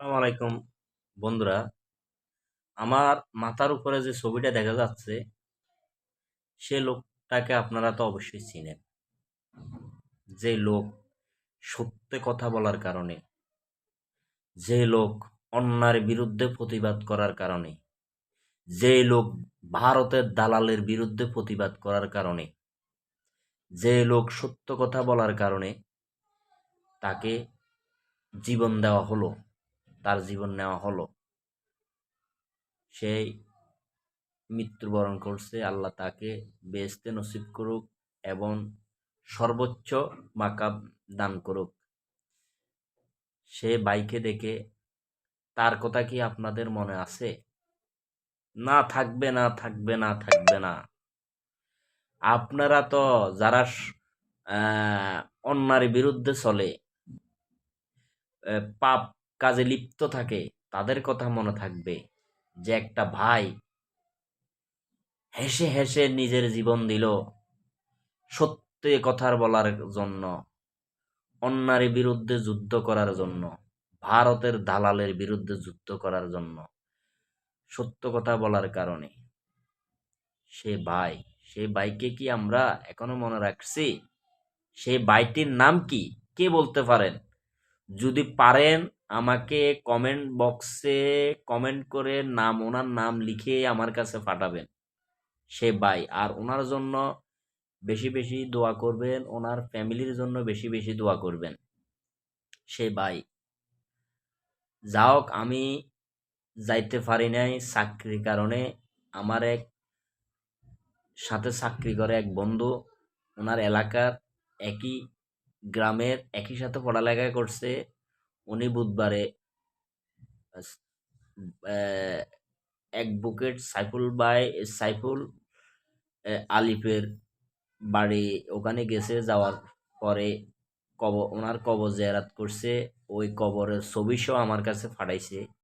আসসালামু আলাইকুম। বন্ধুরা, আমার মাথার উপরে যে ছবিটা দেখা যাচ্ছে, সে লোকটাকে আপনারা তো অবশ্যই চিনেন। যে লোক সত্যে কথা বলার কারণে, যে লোক অন্যার বিরুদ্ধে প্রতিবাদ করার কারণে, যে লোক ভারতের দালালের বিরুদ্ধে প্রতিবাদ করার কারণে, যে লোক সত্য কথা বলার কারণে তাকে জীবন দেওয়া হলো। তার জীবন নেওয়া হলো। সেই মৃত্যুবরণ করছে, আল্লাহ তাকে বেহেস্তে নসিব করুক এবং সর্বোচ্চ মাকাব দান করুক। সে বাইকে দেখে, তার কথা কি আপনাদের মনে আছে? না, থাকবে না থাকবে না থাকবে না। আপনারা তো যারা অন্যার বিরুদ্ধে চলে পাপ কাজে লিপ্ত থাকে, তাদের কথা মনে থাকবে যে একটা ভাই হেসে হেসে নিজের জীবন দিল। সত্যি কথার বলার জন্য, অন্যার বিরুদ্ধে যুদ্ধ করার জন্য, ভারতের দালালের বিরুদ্ধে যুদ্ধ করার জন্য। সত্য কথা বলার কারণে। সে ভাই সেই ভাইকে কি আমরা এখনও মনে রাখছি? সেই ভাইটির নাম কি? কে বলতে পারেন? যদি পারেন আমাকে কমেন্ট বক্সে কমেন্ট করে নাম, ওনার নাম লিখে আমার কাছে পাঠাবেন। সে ভাই আর ওনার জন্য বেশি বেশি দোয়া করবেন, ওনার ফ্যামিলির জন্য বেশি বেশি দোয়া করবেন। সে ভাই যাওক আমি যাইতে পারি নাই চাকরির কারণে। আমার এক, সাথে চাকরি করে এক বন্ধু। ওনার এলাকার একই গ্রামের, একই সাথে পড়ালেখা করছে। উনি বুধবারে বুকেট সাইফুল বাই সাইফুল আলিফের বাড়ি ওখানে গেছে, যাওয়ার পরে কব, ওনার কবর জেরাত করছে, ওই কবরের ছবি সহ আমার কাছে পাঠাইছে